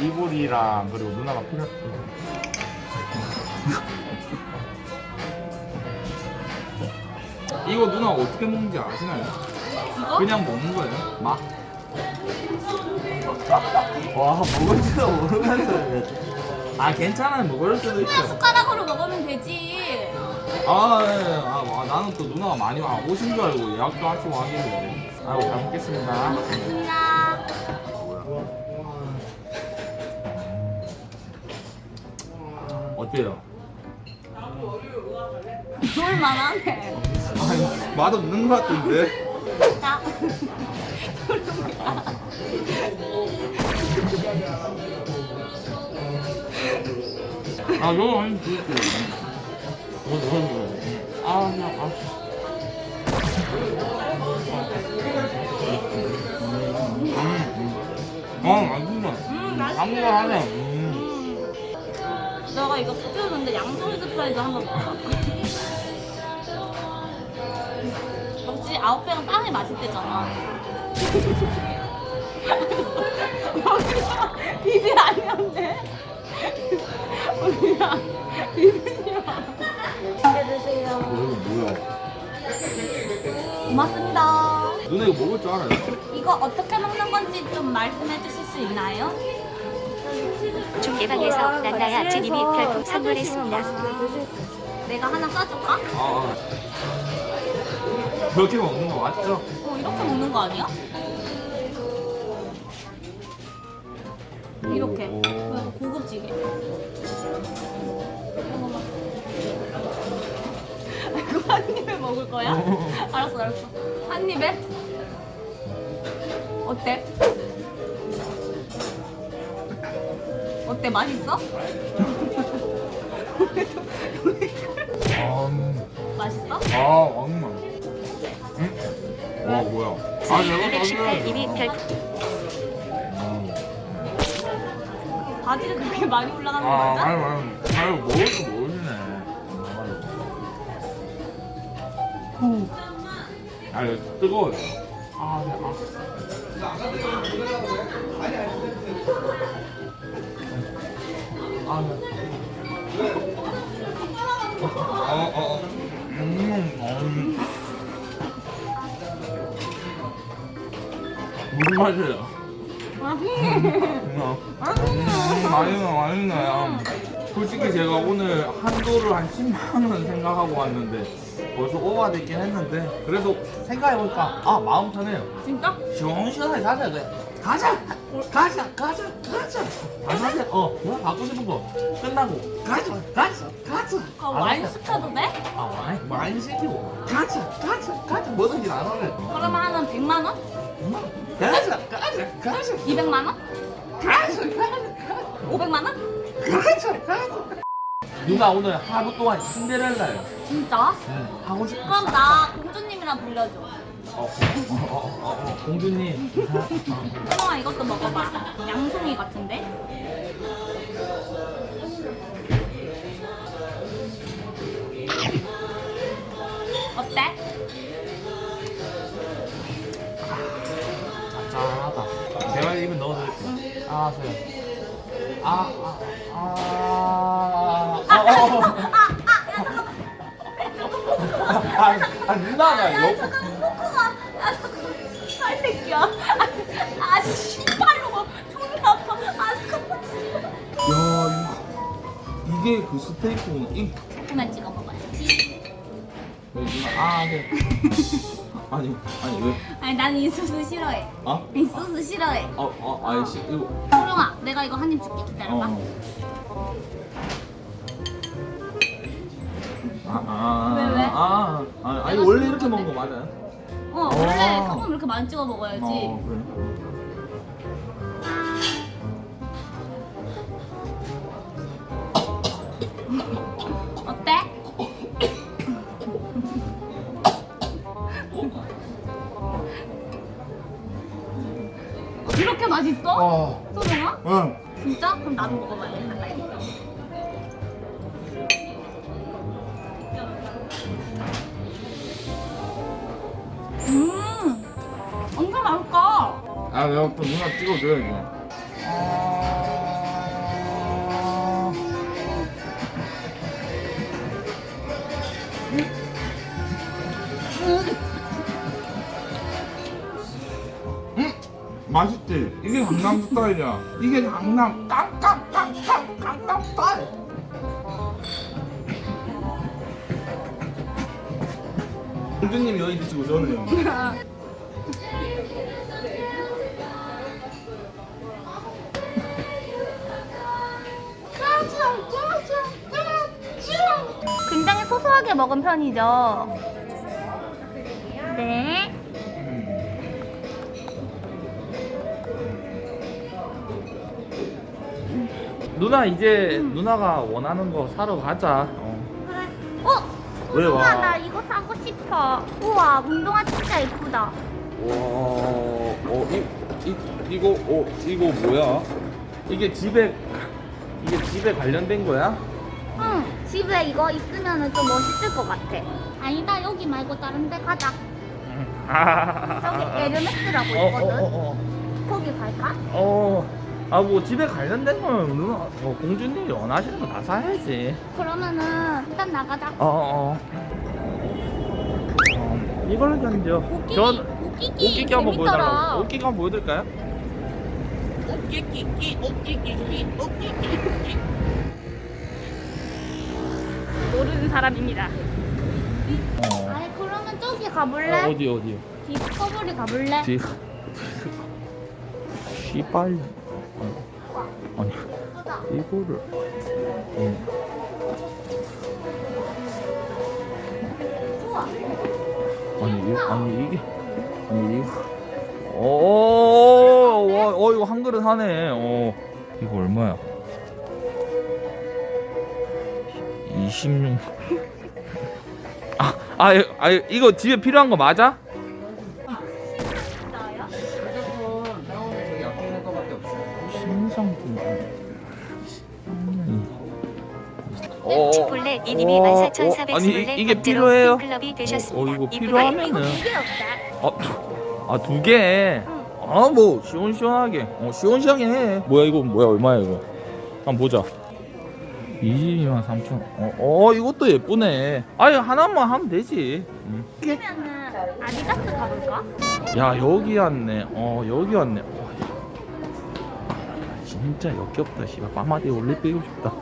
이불이랑 그리고 누나가 필요. 이거 누나 어떻게 먹는지 아시나요? 이거? 그냥 먹는 거예요? 막? 와 먹을지도 모르면서. 아 괜찮아요 먹을 수도 그냥 있어요 숟가락으로 먹으면 되지. 아, 예, 예. 아, 와, 나는 또 누나가 많이 와 오신 줄 알고 예약도 하시고 하길래 아이고 잘 먹겠습니다 고맙습니다. 어때요? 놀만하네. 아니 맛없는 것 같은데? 자. 아 너무 많이 드릴게요 아 그냥 아 어, 맛있다. 음, 맛있어. 아무거나 하네. 음. 이거 시켰는데 양송이 스프라이즈 한번 먹어봐. 역시 아웃백은 빵이 맛있대잖아. 비비 아니었네. 우리야 비비야. 맛있게 드세요. 이거 뭐야? 고맙습니다. 누나 이거 먹을 줄 알아요? 이거 어떻게 먹는 건지 좀 말씀해 주실 수 있나요? 중계방에서 난나야 지님이 별풍 선물했습니다. 내가 하나 싸줄까? 아, 아. 그렇게 먹는 거 맞죠? 어 이렇게 먹는 거 아니야? 이렇게 오. 고급지게. 이거 한 입에 먹을 거야? 알았어 알았어 한 입에? 어때? 어때 맛있어? 음. 맛있어? 아, 왕만. 응? 와, 뭐야? 아, 내가 218님이 별풍 바지를 그렇게 많이 올라가는 거 아, 맞아? 아유, 아유, 아유, 줄 모르시네. 아, 이거 뜨거워요. 아, 네, 아. 아, 네. 어, 어, 어. 음, 음. 무슨 맛이에요? 맛있네 음, 맛있네 맛있네, 맛있네. 솔직히 제가 오늘 한도를 한 10만 원 생각하고 왔는데 벌써 오버됐긴 했는데 그래도 생각해보니까 아 마음 편해요. 진짜? 시원시원하게 가자 그래. 가자, 가자, 가자, 가자. 가자. 어, 뭐 갖고 싶은 거 끝나고 가자, 가자, 가자. 아, 와인 시켜도 돼? 아 와인, 와인 시키고 가자, 가자, 가자. 뭐든지 나눠래. 그러면 하는 100만 원? 가자, 가자, 가자. 200만 원? 가자, 가자, 500만 원? 가자, 가자. 누나 오늘 하루 동안 신데렐라예요. 진짜? 응. 하고 싶어. 그럼 나 공주님이랑 불러줘. 공주님. 형아 이것도 먹어봐. 양송이 같은데? 어때? 짭짤하다. 제가 입에 넣어드릴게요. 아, 세요. 아, 아, 아, 아, 어, 어, 어. 아, 아, 누나가 야 옆. 잠깐 코코가 야 잠깐 살 새끼야. 아 씨발로 막 존나 아파. 아 잠깐만. 야, 이거. 이게 그 스테이크구나. 이, 조금만 찍어 먹어야지. 네, 누나, 아, 네. 아니, 아니, 왜? 아니 나는 이 소스 싫어해. 아? 이 소스 싫어해. 어, 어, 아이씨, 이거. 소룡아 내가 이거 한 입 줄게 기다려봐. 어. 아, 아, 왜, 왜? 아, 아, 아니, 원래 이렇게 먹는 거 맞아요? 어 원래 어. 소금 이렇게 많이 찍어 먹어야지. 어, 그래. 어때? 그렇게 맛있어? 어, 소룡아? 응. 진짜? 그럼 나도 먹어봐야겠다. 음, 아 내가 또 누나 찍어줘야 돼. 음? 음? 맛있지? 이게 강남 스타일이야. 이게 강남 깡깡깡깡 강남 스타일. 공주님 여기 드시고 저는 소소하게 먹은 편이죠. 네. 누나 이제 누나가 원하는 거 사러 가자. 어. 그래. 어? 왜 와? 나 이거 사고 싶어. 우와, 운동화 진짜 예쁘다. 와, 어, 이, 이, 이거, 어, 이거 뭐야? 이게 집에, 이게 집에 관련된 거야? 응, 집에 이거 있으면 좀 멋있을 것 같아. 아니다, 여기 말고 다른 데 가자. 저기 에르메스라고 어, 어, 있거든. 어, 어. 거기 갈까? 어, 아, 뭐 집에 관련된 거면 누나, 어, 공주님이 원하시는 거 다 사야지. 그러면은 일단 나가자. 어, 어. 어, 이걸로 견뎌. 웃기기, 전 웃기기, 웃기기 한번 재밌더라. 보여달라고. 웃기기 한번 보여드릴까요? 모르는 사람입니다. 어. 아니 그러면 저기 가볼래? 어, 어디, 어디요? 디스커버리 가볼래? 뒤. 씨발. 아니. 이거를. 어. 우와. 아니, 이, 아니 이게 아니 이거. 어, 어, 어, 이거 한 그릇 하네. 어, 이거 얼마야? 26. 아, 아, 이- 아, 이거 집에 필요한 거 맞아? 진짜요? 신상품. 치폴레 이님이 어, 14,400 아니, 이- 이게 필요해요? 팬클럽이 어, 되셨습니다. 이거 필요하면은. 이거 두개 없대. 어, 아, 두 개. 아, 뭐 시원시원하게. 어, 시원시원하게 해. 뭐야 이거 뭐야 얼마야 이거? 한번 보자. 22만 3천. 어, 어, 이것도 예쁘네. 아니 하나만 하면 되지. 음. 그러면은 아디다스 가볼까? 야 여기 왔네. 어 여기 왔네. 어, 야. 진짜 역겹다. 씨발 밤마디 올리 빼고 싶다.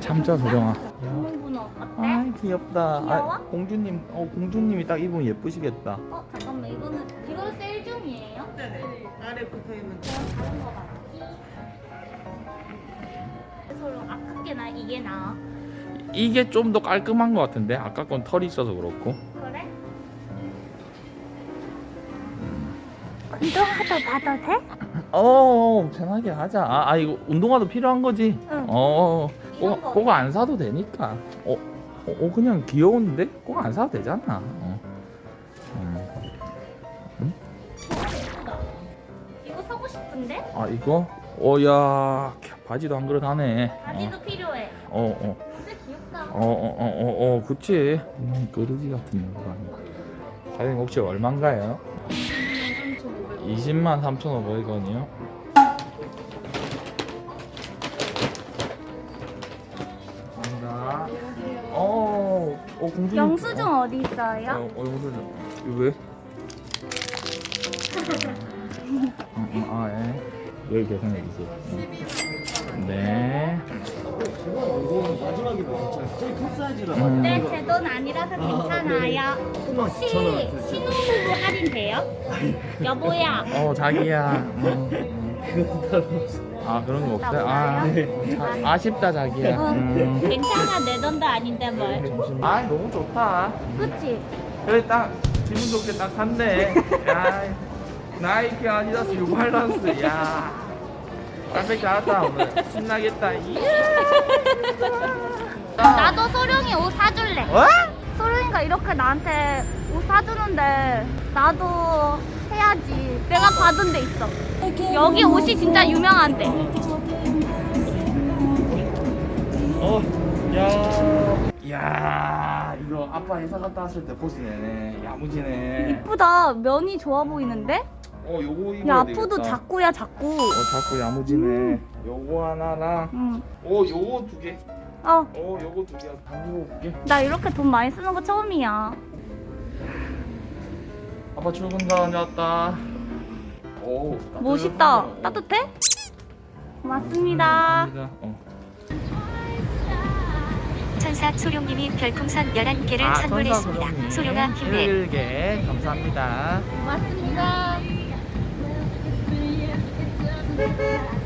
참자 소령아. 분홍분홍 어때? 아 귀엽다. 귀여워? 아, 공주님, 어 공주님이 딱 입으면 예쁘시겠다. 어 잠깐만 이거는 이건 세일 중이에요? 네네 아래 붙어 있는 다른 거 맞지? 서로 아까 게 나 이게 나아 이게 좀 더 깔끔한 것 같은데 아까 건 털이 있어서 그렇고. 그래? 운동화도 봐도 돼? 어 편하게 하자. 아, 아, 이거 운동화도 필요한 거지. 응. 어, 이런 그거, 거. 그거 안 사도 되니까. 어, 어, 어, 그냥 귀여운데 그거 안 사도 되잖아. 어. 음. 이거 사고 싶은데? 아 이거? 어야 바지도 한 그릇 하네. 바지도 필요해 어, 어, 진짜 귀엽다 어, 어, 어, 어, 어, 그치. 음, 그릇이 같은 거 아니야. 사장님 혹시 얼마인가요? 20만 3,500원이요? 감사합니다. 어, 어, 공주님. 영수증 어, 어디 있어요? 어, 어, 영수증. 이거 왜? 음, 음, 아, 예. 여기 계산해 주세요. 음. 네. 음. 네, 제 돈 아니라서 괜찮아요. 혹시 신혼부부 할인 돼요? 여보야. 어 자기야. 음, 음. 아 그런 거 없어요? 아, 자, 아쉽다 자기야. 음. 괜찮아, 내 돈도 아닌데 뭘. 아 너무 좋다. 그치? 여기 딱 기분 좋게 딱 샀네. 야 나이키 아디다스 뉴발란스. 야 깜짝 잘했다 오늘. 신나겠다. 나도 소룡이 옷 사줄래. 어? 소룡이가 이렇게 나한테 옷 사주는데 나도 해야지. 내가 받은 데 있어. 여기 옷이 진짜 유명한데. 어, 야, 야, 이거 아빠 회사 갔다 왔을 때 포스네. 야무지네. 이쁘다. 면이 좋아 보이는데? 어, 요거 입어야 야, 되겠다. 앞으로 작고야, 작고. 어, 자꾸 야무지네. 요거 하나랑, 응. 어, 요거 두 개. 어, 어, 요거 두 개. 다 입어볼게. 나 이렇게 돈 많이 쓰는 거 처음이야. 아빠 출근 다 다녀왔다. 오, 멋있다. 따뜻해? 고맙습니다. 감사합니다. 어. 천사 소룡님이 별풍선 11개를 아, 선물했습니다. 소룡아 힘내. 11개 감사합니다. 고맙습니다. Thank you.